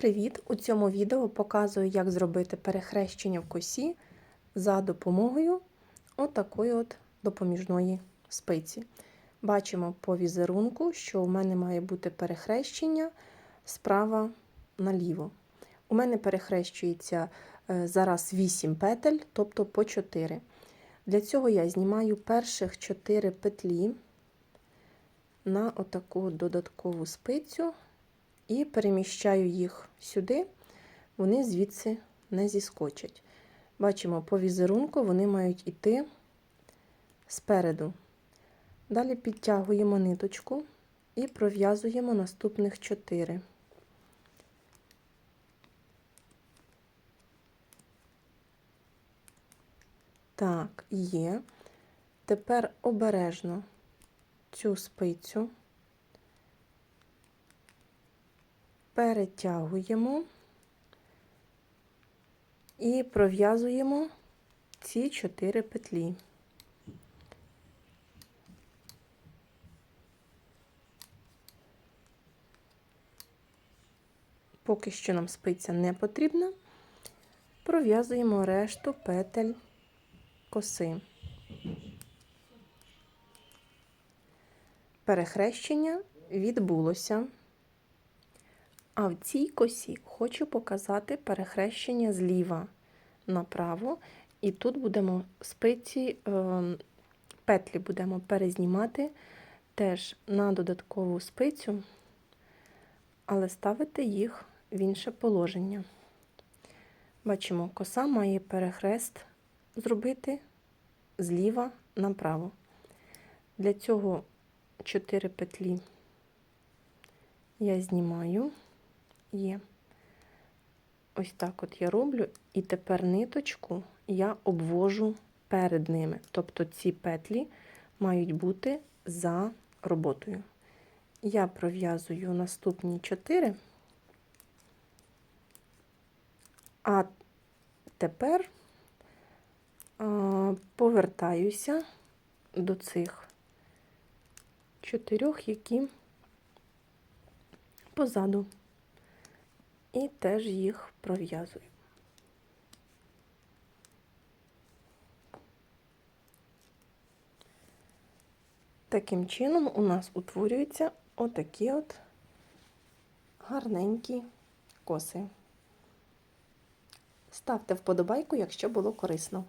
Привіт! У цьому відео показую, як зробити перехрещення в косі за допомогою отакої от допоміжної спиці. Бачимо по візерунку, що у мене має бути перехрещення справа наліво. У мене перехрещується е, зараз 8 петель, тобто по 4. Для цього я знімаю перших 4 петлі на отаку додаткову спицю і переміщаю їх сюди, вони звідси не зіскочать. Бачимо, по візерунку вони мають йти спереду. Далі підтягуємо ниточку і пров'язуємо наступних 4. Так, є. Тепер обережно цю спицю перетягуємо і пров'язуємо ці 4 петлі. Поки що нам спиця не потрібна, пров'язуємо решту петель коси. Перехрещення відбулося. А в цій косі хочу показати перехрещення зліва направо. І тут будемо спиці, е, петлі будемо перезнімати теж на додаткову спицю, але ставити їх в інше положення. Бачимо, коса має перехрест зробити зліва направо. Для цього 4 петлі я знімаю є. Ось так от я роблю, і тепер ниточку я обвожу перед ними. Тобто ці петлі мають бути за роботою. Я пров'язую наступні 4, а тепер повертаюся до цих чотирьох, які позаду і теж їх пров'язую. Таким чином у нас утворюються отакі от гарненькі коси. Ставте вподобайку, якщо було корисно.